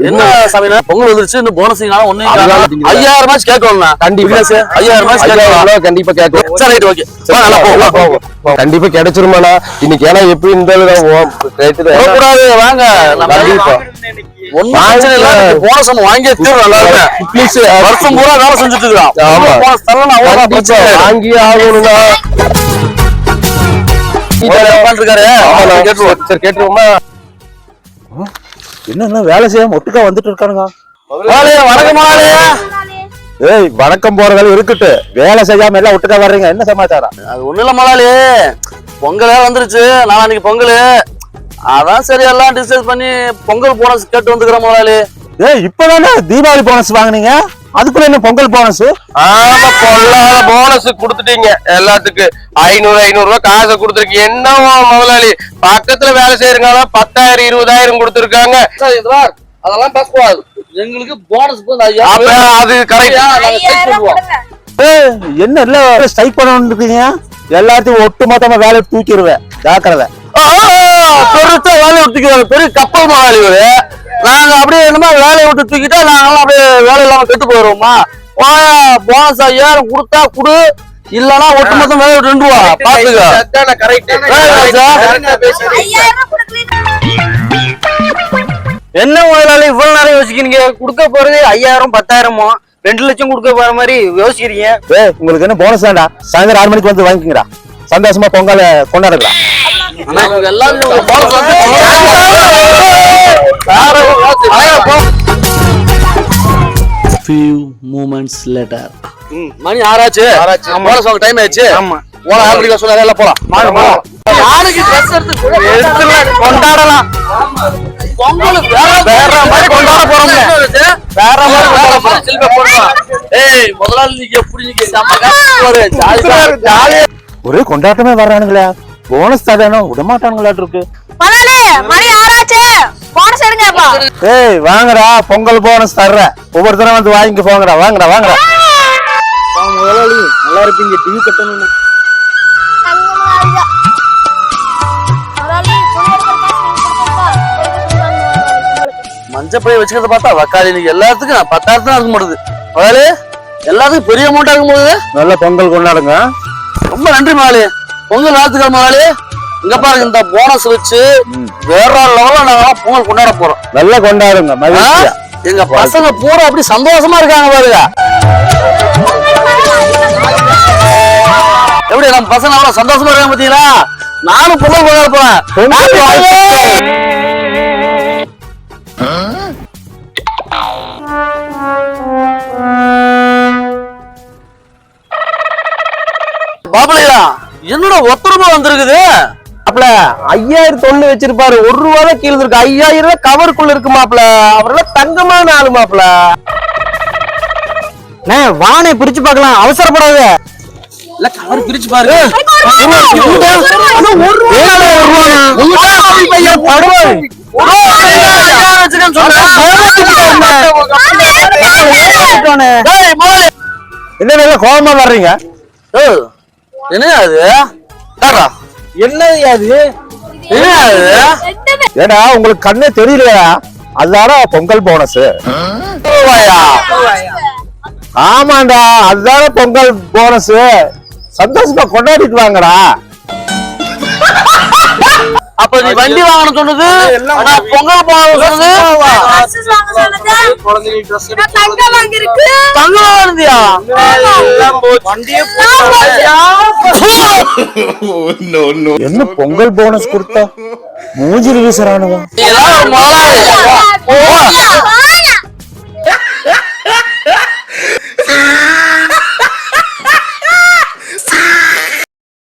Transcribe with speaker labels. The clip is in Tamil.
Speaker 1: என்ன சமையல் பொங்கல் வந்துருச்சு இன்னும் போனஸ் ஒண்ணு
Speaker 2: அதனால திங்க-
Speaker 1: ஐயாயிரம் ரூபாய் கேட்கணும்ண்ணா.
Speaker 2: கண்டிப்பா.
Speaker 1: ஐயாயிரம்
Speaker 2: ஐயாயிரம்
Speaker 1: கேட்கலாம்.
Speaker 2: கண்டிப்பா கேட்கும்
Speaker 1: சரி ரைட் ஓகே.
Speaker 2: கண்டிப்பா கிடைச்சிருமாண்ணா. இன்னைக்கு ஏன்னா எப்படி இந்த
Speaker 1: போகக்கூடாது வாங்க.
Speaker 2: கண்டிப்பா.
Speaker 1: வருஷம் பூரா வேலை செஞ்சுட்டு இருக்கான்.
Speaker 2: வாங்கி ஆகணும்னா
Speaker 1: கேட்டுருவோம்.
Speaker 2: சரி கேட்டுருவோமா?
Speaker 3: என்ன வேலை செய்யாம ஒட்டுக்கா வந்துட்டு இருக்கானுங்க. ஏய் வணக்கம் போற வேலை இருக்கட்டு. வேலை செய்யாம எல்லாம் ஒட்டுக்கா வர்றீங்க என்ன சமாச்சாரம்?
Speaker 1: அது ஒண்ணும் இல்ல முதலாளி பொங்கலே வந்துருச்சு. நாளான்னைக்கு பொங்கல். அதான் சரி எல்லாம் டிஸ்கஸ் பண்ணி பொங்கல் போனஸ் கேட்டு வந்துக்கிறேன் முதலாளி
Speaker 3: ஏய் இப்பதானே தீபாவளி போனஸ் வாங்குனீங்க? அதுக்குள்ள என்ன பொங்கல் போனஸ்
Speaker 2: ஆமா பொல்லாத போனஸ் கொடுத்துட்டீங்க. எல்லாத்துக்கும் ஐநூறு ஐநூறு ரூபாய் காசை கொடுத்துருக்கு. என்ன முதலாளி? பக்கத்துல வேலை செய்யறவங்க பத்தாயிரம் இருபதாயிரம் கொடுத்துருக்காங்க.
Speaker 1: அதெல்லாம் பேசக்கூடாது. எங்களுக்கு போனஸ்
Speaker 2: அது கரெக்ட்
Speaker 3: ஏய் என்ன எல்லாம் ஸ்ட்ரைக் பண்ணணும் இருக்கீங்க? எல்லாத்தையும் ஒட்டு மொத்தமா வேலையை தூக்கிடுவேன். ஜாக்கிரதை.
Speaker 1: பெருத்த வேலையை விட்டு தூக்கிறாங்க பெரிய கப்பல் முதலாளி இவரு. நாங்க அப்படியே என்னமோ வேலையை விட்டு தூக்கிட்டா நாங்களாம் அப்படியே வேலை இல்லாம கெட்டு போயிடுவோமா போனஸ் ஐயாயிரம் கொடுத்தா குடு. இல்லனா ஒட்டுமொத்தம் வேலையை விட்டு நின்றுவா. பாத்துக்க.
Speaker 4: என்ன முதலாளி இவ்வளவு நேரம் யோசிக்கிறீங்க? கொடுக்க போறது ஐயாயிரம் பத்தாயிரமோ? ரெண்டு லட்சம் கொடுக்க போற மாதிரி யோசிக்கிறீங்க.
Speaker 3: உங்களுக்கு என்ன போனஸ் தான்டா சாயந்தரம் ஆறு மணிக்கு வந்து வாங்கிக்கிறா சந்தோஷமா பொங்கலை கொண்டாடுங்களா
Speaker 5: few moments later.
Speaker 1: மணி ஆறாச்சு. போனஸ் வாங்க டைம் ஆயிடுச்சு.
Speaker 4: ஆமா.
Speaker 1: போலாம் ஆறு மணிக்கு சொன்னாங்க எல்லாம் போலாம். வாங்க போலாம் யாருக்கு ட்ரெஸ் எடுத்து
Speaker 4: எடுத்துல கொண்டாடலாம்.
Speaker 1: பொங்கல் வேற வேற மாதிரி கொண்டாட போறோம் வேற மாதிரி கொண்டாட போறோம். சில்ப போடுறோம் ஏய் முதலாளி நீங்க எப்படி நீங்க செம்ம காசு போடு. ஜாலி ஜாலி
Speaker 3: ஒரே கொண்டாட்டமே வர்றானுங்களே. போனஸ் தானே விட மாட்டானுங்களாட்டு இருக்கு.
Speaker 6: மணி ஆறாச்சு. போனஸ் எடுங்கப்பா
Speaker 3: ஏய் வாங்கடா. பொங்கல் போனஸ் தர்றேன். ஒவ்வொருத்தரும் வந்து வாங்கிக்க போங்கடா. வாங்கடா வாங்கடா.
Speaker 4: முதலாளி. நல்லா இருப்பீங்க. டிவி கட்டணும்
Speaker 1: மஞ்சள் பை வச்சுக்கிறத பார்த்தா வக்காளி. நீங்க எல்லாத்துக்கும் நான் பத்தாயிரத்து தான் இருக்க மாட்டுது முதலாளி எல்லாத்துக்கும் பெரிய அமௌண்டா இருக்கும் போது
Speaker 3: நல்ல பொங்கல் கொண்டாடுங்க.
Speaker 1: ரொம்ப நன்றி முதலாளி. பொங்கல் வாழ்த்துக்கள் முதலாளி இங்க பாருங்க இந்த போனஸ் வச்சு வேற லெவல்ல நாங்க பொங்கல் கொண்டாட போறோம்.
Speaker 3: நல்லா கொண்டாடுங்க? மகிழ்ச்சியா.
Speaker 1: எங்க பசங்க பூரா அப்படி சந்தோஷமா இருக்காங்க பாருங்க. எப்படி நம்ம பசங்க அவ்வளவு சந்தோஷமா இருக்காங்க பாத்தீங்களா? நானும் பொங்கல் கொண்டாட போறேன். பாபலையா? என்னடா ஒத்த ரூபாய் வந்திருக்குது
Speaker 2: மாப்ள ஐயாயிரத்தி ஒண்ணு வச்சிருப்பாரு ஒரு ரூபா தான் கீழே இருக்கு ஐயாயிரம் ரூபாய் கவருக்குள்ள இருக்கு மாப்ள அவரெல்லாம் தங்கமான ஆளு மாப்ள
Speaker 4: வானை பிரிச்சு பார்க்கலாம் அவசரப்படாத
Speaker 1: இல்ல கவர் பிரிச்சு பாருங்க
Speaker 3: என்ன நல்லா கோபமா வர்றீங்க
Speaker 1: என்ன அது தாரா.
Speaker 4: என்னது அது?
Speaker 1: என்ன அது
Speaker 3: ஏடா உங்களுக்கு கண்ணே தெரியலையா? அதுதானே பொங்கல் போனஸ்? ஆமாண்டா அதுதானே பொங்கல் போனஸ் சந்தோஷமா கொண்டாடிட்டு வாங்கடா.
Speaker 1: அப்ப நீ வண்டி வாங்கணும் சொன்னது? பொங்கல் போகணும் சொன்னது?
Speaker 6: தங்கம் வாங்கிருக்கு
Speaker 1: தங்கம் வாங்கினியா
Speaker 3: என்ன பொங்கல் போனஸ் கொடுத்தா? மூஞ்சில் வீசுறானுங்க.